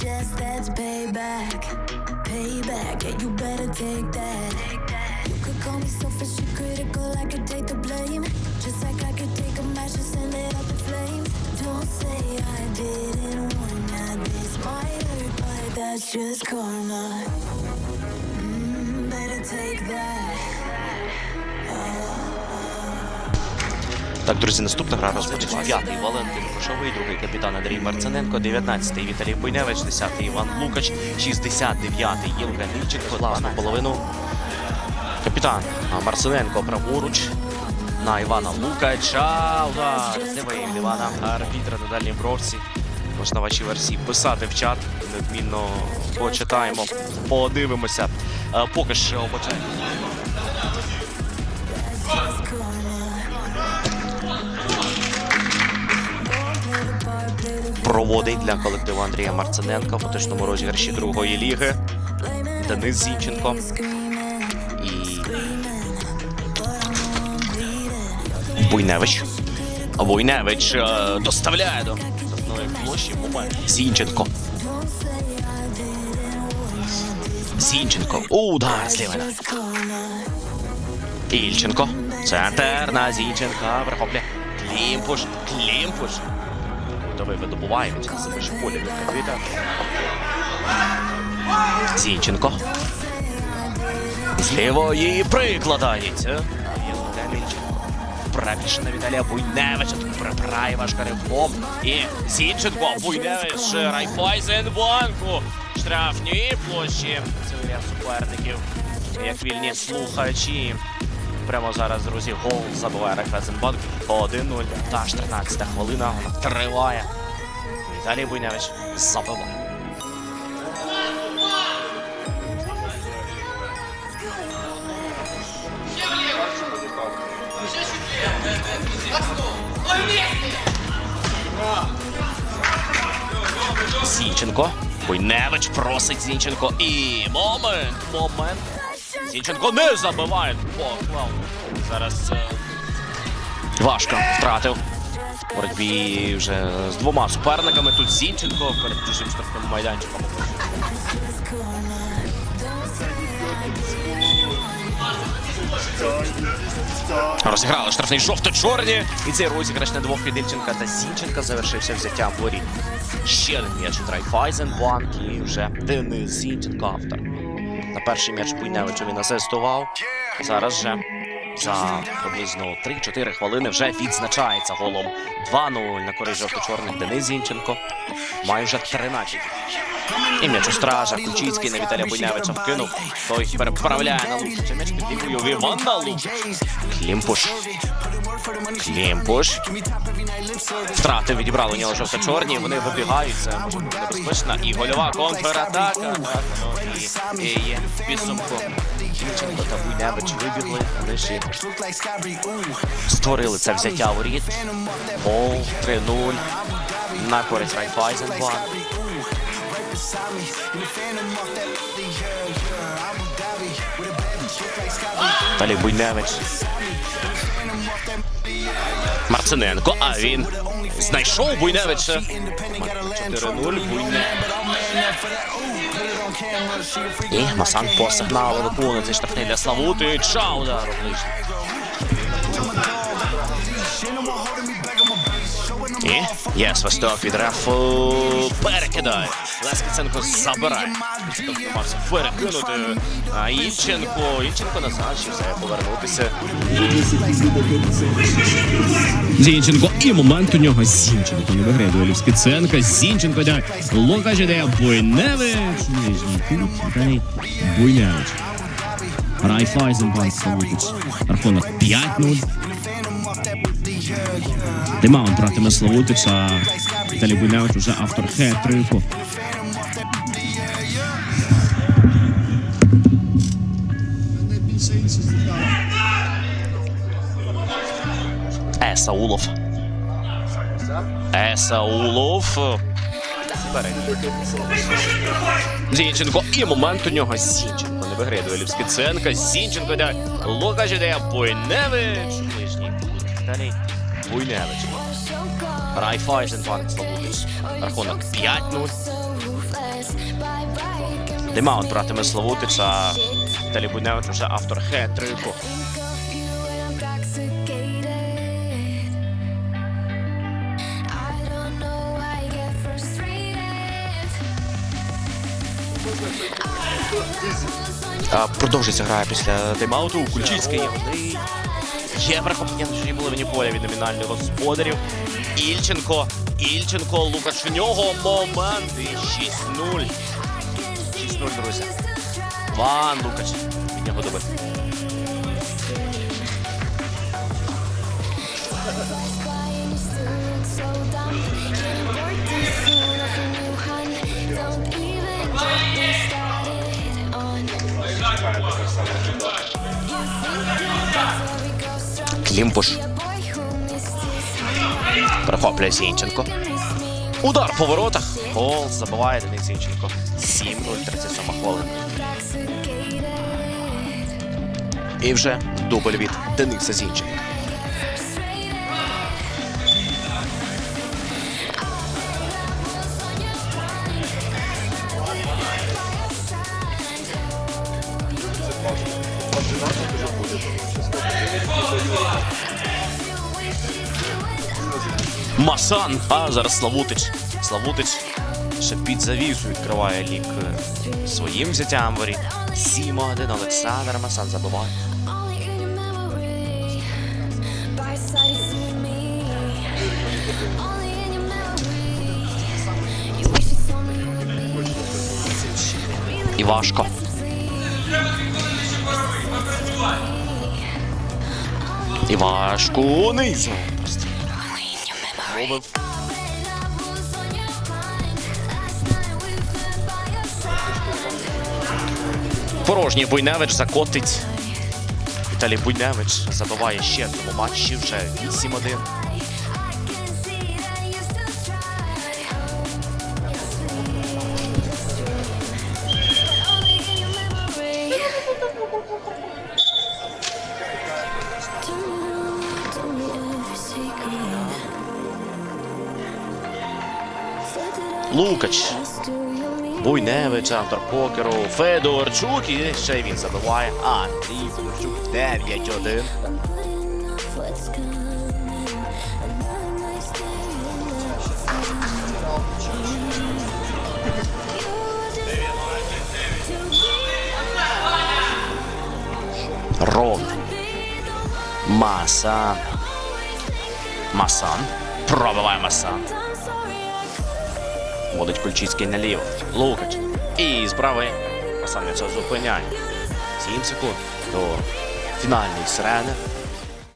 chest, that's payback. Payback, yeah, you better take that. You could call me selfish and critical, I could take the blame. Just like I could take a match and send it up the flame. Don't say I didn't warn ya. This might hurt, but that's just karma. Mm, better take that. Так, друзі, наступна гра розводить п'ятий Валентин Кошовий, другий капітан Андрій Марциненко, 19-й Віталій Буйневич, 10-й Іван Лукач, 69-й Євген Ільченко, класну половину. Капітан а, Марциненко праворуч на Івана Лукача. Удар лівий від Івана арбітра на дальній бровці. Можна ваші версії писати в чат. Недмінно почитаємо, подивимося. Е, Поки що обачаємо. Проводить для колективу Андрія Марциненка в поточному розіграші другої ліги. Денис Зінченко і Буйневич. Буйневич е, доставляє до штрафної площі. Зінченко. Зінченко. Удар з. Ільченко. Центр на Зінченка. Прихоплює. Клімпуш. Клімпуш. Давай видобуває від себе ж полі від Медведя. Зінченко. З лівої прикладається. Правіше на Віталія Буйневича. Тут прибирає ваш ривком. І Зінченко. Буйневич. Райфайзенбанку. Штрафні площі. Це суперників. Як вільні слухачі. Прямо зараз, друзі, гол забиває Райфайзенбанк 1-0. Та ж 13 хвилина. Вона триває. Віталій Буйневич забиває. Зінченко. Буйневич просить Зінченко. І момент, момент. Зінченко не забиває. Поклав. Зараз е, важко втратив. В боротьбі вже з двома суперниками. Тут Зінченко перед чужим штрафним майданчиком. Розіграли штрафний жовто-чорні. І цей розіграш на двох від Ільченка та Зінченка завершився взяттям воріт. Ще один м'яч від Райфайзенбанк і вже Денис Зінченко автор. На перший м'яч Буйневичу він асистував. Зараз же за приблизно 3-4 хвилини вже відзначається голом 2-0 на користь жовто-чорних Денис Зінченко. Має вже 13. І м'яч у стража. Ключицький на Віталія Буйневича вкинув. Той переправляє на Лукача. М'яч під лівою в Івана Лукач. Клімпуш. Клімпуш. Втрати відібрали у нього жовто-чорні. Вони вибігають. Це може бути небезпечно. І гольова контратака. Воно і, є в підсумку. Дівченко та Буйневич вибігли. Ж створили це взяття рід. Гол 3-0 на користь Райфайзенбанк. Далі Буйневич. Марциненко, а він знайшов Буйневича. 4-0, Буйневич. І Масан по сигналу виконує цей штрафний для Славутича. Удар у ближній. І є свисток від рефу. Перекидає. Лескіценко забирає. Намагався перекинути. А Ільченко. Ільченко назад, ще все повернутися. Зінченко і момент у нього Зінченко не виграє дуелі Скиценка. Зінченко йде. Лукач іде Буйневич. Буйневич. Райфайзенбанк Рахунок 5-0. Демаунт братиме Славутича. Далі Буйневич уже автор хет-трику. Есаулов. Есаулов. Зінченко. І момент у нього Зінченко. Не виграє дуелі Скиценка. Зінченко йде. Лукаш іде. Буйневич. Ближній. Далі Буйневич. Райфайзенбанк Славутич. Рахунок 5-0. Демаунт братиме Славутича. Віталій Буйневич вже автор хет-трику. А, Продовжується гра після тайм-ауту. Кульчицький. Є перехоплення на чужій половині поля від номінальних господарів. Ільченко. Ільченко. Лукаш в нього. Момент. І 6-0. 6-0, друзі. Ван Лукач. Від нього добити. Клімпуш. Перехоплює Зінченко. Удар по воротах. Гол забиває Денис Зінченко. 7-0, 37 хвилин. І вже дубль від Дениса Зінченка. Масан, а зараз Славутич. Славутич ще під завісу відкриває лік е, своїм взяттям воріт. 7-1 Олександр Масан забиває. І важко. І важко унизу. Просто мовив. Порожній Буйневич закотить. Віталій Буйневич забиває ще одному матчі вже 8-1. Лукач. Буйневич, автор покеру, Федорчук і ще він забиває. Андрій Федорчук 9-1. Рон. Масан. Масан. Пробиває Масан. Водить Кульчицький наліво. Лукач. І з правої. Масан це зупиняє. 7 секунд до фінальної сирени.